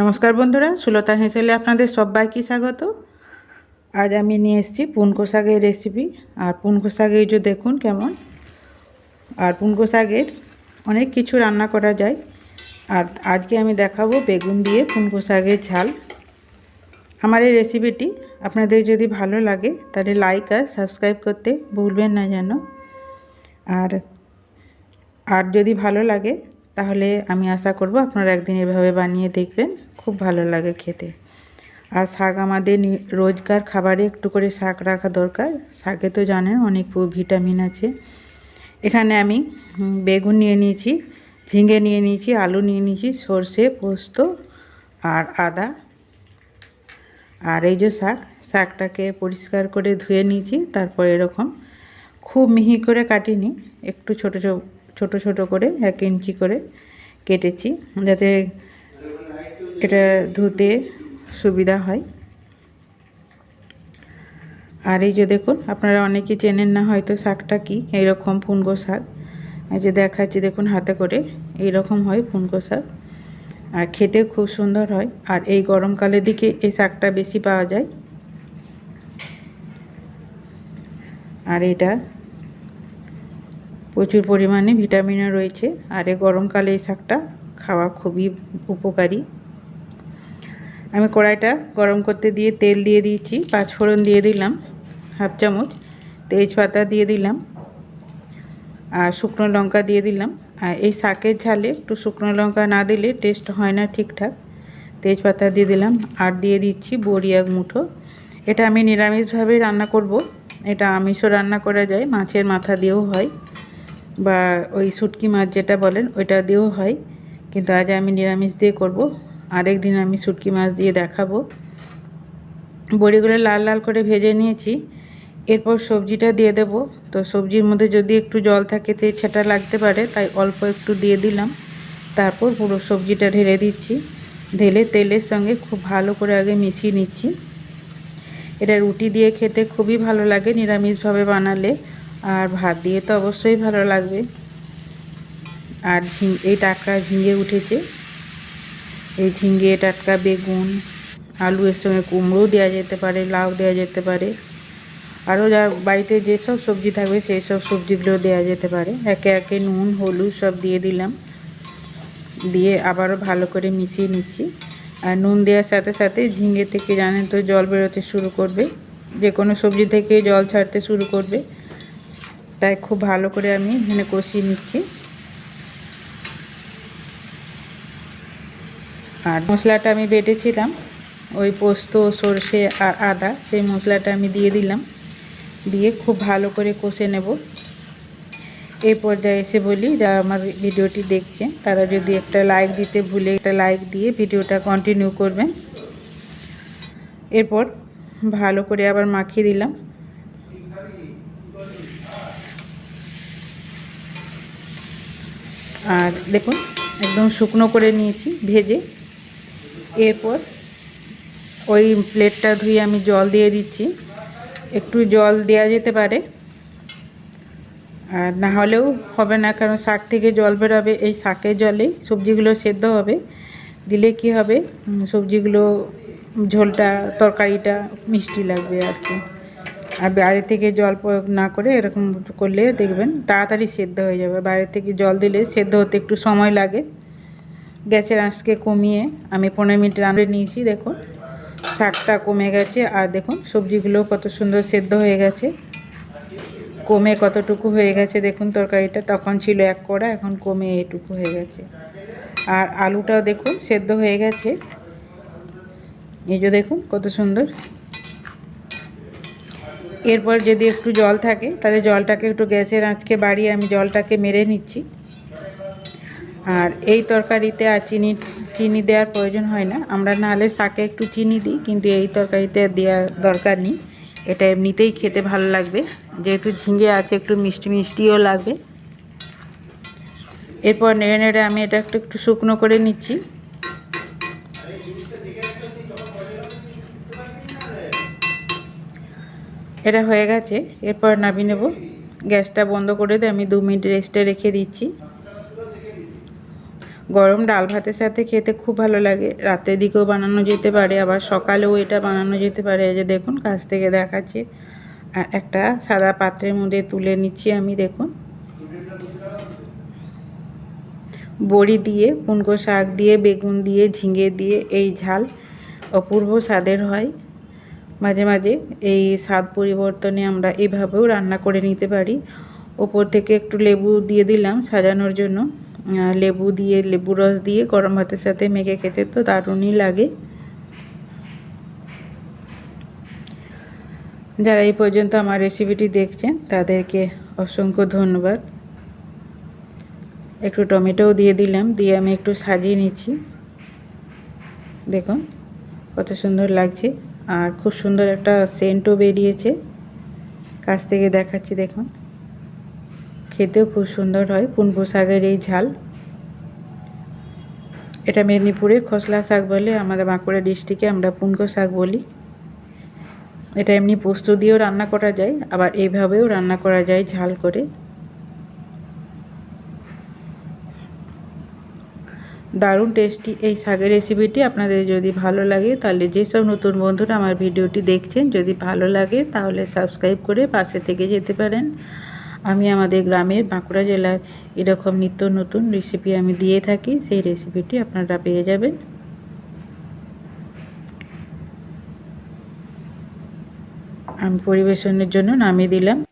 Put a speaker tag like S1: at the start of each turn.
S1: নমস্কার বন্ধুরা, সুলতা হেসেলে আপনাদের সবাইকে স্বাগত। আজ আমি নিয়ে এসেছি পুনকো শাকের রেসিপি আর পুনকো শাকে যে দেখুন কেমন। আর পুনকো শাকের অনেক কিছু রান্না করা যায়। আর আজকে আমি দেখাবো বেগুন দিয়ে পুনকো শাকের ঝাল। আমার এই রেসিপিটি আপনাদের যদি ভালো লাগে, তাহলে লাইক আর সাবস্ক্রাইব করতে ভুলবেন না যেন। আর আর যদি ভালো লাগে, তাহলে আমি আশা করব আপনারা একদিন এভাবে বানিয়ে দেখবেন। খুব ভালো লাগে খেতে। আর শাক আমাদের রোজকার খাবারে একটু করে শাক রাখা দরকার। শাকে তো জানেন অনেক ভিটামিন আছে। এখানে আমি বেগুন নিয়ে নিয়েছি, ঝিঙে নিয়ে নিয়েছি, আলু নিয়ে নিয়েছি, সর্ষে, পোস্ত আর আদা। আর এই যে শাক, শাকটাকে পরিষ্কার করে ধুয়ে নিয়েছি, তারপর এরকম খুব মিহি করে কাটিনি, একটু ছোট ছোট ছোট করে, এক ইঞ্চি করে কেটেছি, যাতে এটা ধুতে সুবিধা হয়। আর এই যে দেখুন, আপনারা অনেকে চেনেন না হয়তো শাকটা কি এইরকম ফুনগো শাক। এই যে দেখাচ্ছি, দেখুন হাতে করে এই রকম হয় ফুনগো শাক। আর খেতে খুব সুন্দর হয়। আর এই গরমকালের দিকে এই শাকটা বেশি পাওয়া যায়। আর এটা প্রচুর পরিমাণে ভিটামিনও রয়েছে। আর এই গরমকালে এই শাকটা খাওয়া খুবই উপকারী। আমি কড়াইটা গরম করতে দিয়ে তেল দিয়ে দিয়েছি পাঁচফোড়ন দিয়ে দিলাম, হাফ চামচ তেজপাতা দিয়ে দিলাম, আর শুকনো লঙ্কা দিয়ে দিলাম। আর এই শাকের ঝালে একটু শুকনো লঙ্কা না দিলে টেস্ট হয় না ঠিকঠাক। তেজপাতা দিয়ে দিলাম, আর দিয়ে দিচ্ছি বড়ি মুঠো। এটা আমি নিরামিষভাবে রান্না করব। এটা আমিষও রান্না করা যায়, মাছের মাথা দিয়েও হয়, বা ওই শুটকি মাছ যেটা বলেন ওইটা দিয়েও হয়। কিন্তু আজ আমি নিরামিষ দিয়ে করব। আরেক দিন আমি শুটকি মাছ দিয়ে দেখাবো। বড়িগুলো লাল লাল করে ভেজে নিয়েছি। এরপর সবজিটা দিয়ে দেব। তো সবজির মধ্যে যদি একটু জল থাকে তো ছেটা লাগতে পারে, তাই অল্প একটু দিয়ে দিলাম। তারপর পুরো সবজিটা ঢেলে দিচ্ছি। ঢেলে তেলের সঙ্গে খুব ভালো করে আগে মিশিয়ে নিচ্ছি। এটা রুটি দিয়ে খেতে খুবই ভালো লাগে, নিরামিষভাবে বানালে। আর ভাত দিয়ে তো অবশ্যই ভালো লাগবে। আর ঝিং এই টাকা ঝিঙে উঠেছে। এই ঝিঙে, টাটকা, বেগুন, আলু এর সঙ্গে কুমড়ো দেওয়া যেতে পারে, লাউ দেওয়া যেতে পারে। আরও যা বাড়িতে যেসব সবজি থাকবে সেই সব সবজিগুলো দেওয়া যেতে পারে। একে একে নুন, হলুদ সব দিয়ে দিলাম। দিয়ে আবারও ভালো করে মিশিয়ে নিচ্ছি। আর নুন দেওয়ার সাথে সাথে ঝিঙে থেকে জানেন তো জল বেরোতে শুরু করবে। যে কোনো সবজি থেকে জল ছাড়তে শুরু করবে। তাই খুব ভালো করে আমি এখানে কষিয়ে নিচ্ছি। আর মশলাটা আমি বেটেছিলাম। ওই পোস্ত, সর্ষে আর আদা, সেই মশলাটা আমি দিয়ে দিলাম। দিয়ে খুব ভালো করে কষে নেব। এই পর্যায়ে এসে বলি, যারা আমার ভিডিওটি দেখছেন, তারা যদি একটা লাইক দিতে ভুলে একটা লাইক দিয়ে ভিডিওটা কন্টিনিউ করবেন। এরপর ভালো করে আবার মাখিয়ে দিলাম। আর দেখুন, একদম শুকনো করে নিয়েছি, ভেজে। এরপর ওই প্লেটটা ধুয়ে আমি জল দিয়ে দিচ্ছি। একটু জল দেওয়া যেতে পারে। আর না হলেও হবে না, কারণ শাক থেকে জল বেরোবে। এই শাকের জলেই সবজিগুলো সেদ্ধ হবে। দিলে কি হবে? সবজিগুলো, ঝোলটা, তরকারিটা মিষ্টি লাগবে আর কি। আর বাইরে থেকে জল প্রয়োগ না করে এরকম করলে দেখবেন তাড়াতাড়ি সেদ্ধ হয়ে যাবে। বাইরে থেকে জল দিলে সেদ্ধ হতে একটু সময় লাগে। গ্যাসের আঁচকে কমিয়ে আমি পনেরো মিনিট রান্না নিয়েছি, দেখুন। শাকটা কমে গেছে, আর দেখুন সবজিগুলো কত সুন্দর সেদ্ধ হয়ে গেছে। কমে কতটুকু হয়ে গেছে, দেখুন, তরকারিটা তখন ছিল এক কড়া, এখন কমে এটুকু হয়ে গেছে। আর আলুটাও দেখুন, সেদ্ধ হয়ে গেছে। এই যে দেখুন, কত সুন্দর। এরপর যদি একটু জল থাকে, তাহলে জলটাকে একটু গ্যাসের আঁচকে বাড়িয়ে আমি জলটাকে মেরে নিচ্ছি। আর এই তরকারিতে আর চিনি চিনি দেওয়ার প্রয়োজন হয় না। আমরা নাহলে শাকে একটু চিনি দিই, কিন্তু এই তরকারিতে দেওয়ার দরকার নেই। এটা এমনিতেই খেতে ভালো লাগবে। যেহেতু ঝিঙে আছে, একটু মিষ্টি মিষ্টিও লাগবে। এরপর নেড়ে নেড়ে আমি এটা একটু একটু শুকনো করে নিচ্ছি। এটা হয়ে গেছে। এরপর নামিয়ে নেব। গ্যাসটা বন্ধ করে দিয়ে আমি দু মিনিট রেস্টে রেখে দিচ্ছি। গরম ডাল ভাতের সাথে খেতে খুব ভালো লাগে। রাতের দিকেও বানানো যেতে পারে, আবার সকালেও এটা বানানো যেতে পারে। যে দেখুন, কাছ থেকে দেখাচ্ছি। একটা সাদা পাত্রের মধ্যে তুলে নিচ্ছি আমি, দেখুন। বড়ি দিয়ে, পুনকো শাক দিয়ে, বেগুন দিয়ে, ঝিঙে দিয়ে এই ঝাল অপূর্ব স্বাদের হয়। মাঝে মাঝে এই স্বাদ পরিবর্তনে আমরা এভাবেও রান্না করে নিতে পারি। ওপর থেকে একটু লেবু দিয়ে দিলাম সাজানোর জন্য। লেবু দিয়ে, লেবু রস দিয়ে গরম ভাতের সাথে মেখে খেতে তো দারুণই লাগে। যারা এই পর্যন্ত আমার রেসিপিটি দেখছেন, তাদেরকে অসংখ্য ধন্যবাদ। একটু টমেটোও দিয়ে দিলাম, দিয়ে আমি একটু সাজিয়ে নিচ্ছি। দেখুন, কত সুন্দর লাগছে, আর খুব সুন্দর একটা সেন্টও বেরিয়েছে। কাছ থেকে দেখাচ্ছি, দেখুন। খেতেও খুব সুন্দর হয়। পুনপো শাকের এই ঝাল। এটা মেদিনীপুরে খসলা শাক বলে, আমাদের বাঁকুড়া ডিস্ট্রিক্টে আমরা পুনকো শাক বলি। এটা এমনি পোস্ত দিয়েও রান্না করা যায়, আবার এইভাবেও রান্না করা যায় ঝাল করে। দারুণ টেস্টি এই শাকের রেসিপিটি আপনাদের যদি ভালো লাগে, তাহলে যেসব নতুন বন্ধুরা আমার ভিডিওটি দেখছেন, যদি ভালো লাগে, তাহলে সাবস্ক্রাইব করে পাশে থেকে যেতে পারেন। আমি আমাদের গ্রামের বাঁকুড়া জেলার এরকম নিত্য নতুন রেসিপি আমি দিয়ে থাকি, সেই রেসিপিটি আপনারা পেয়ে যাবেন। আমি পরিবেশনের জন্য নামিয়ে দিলাম।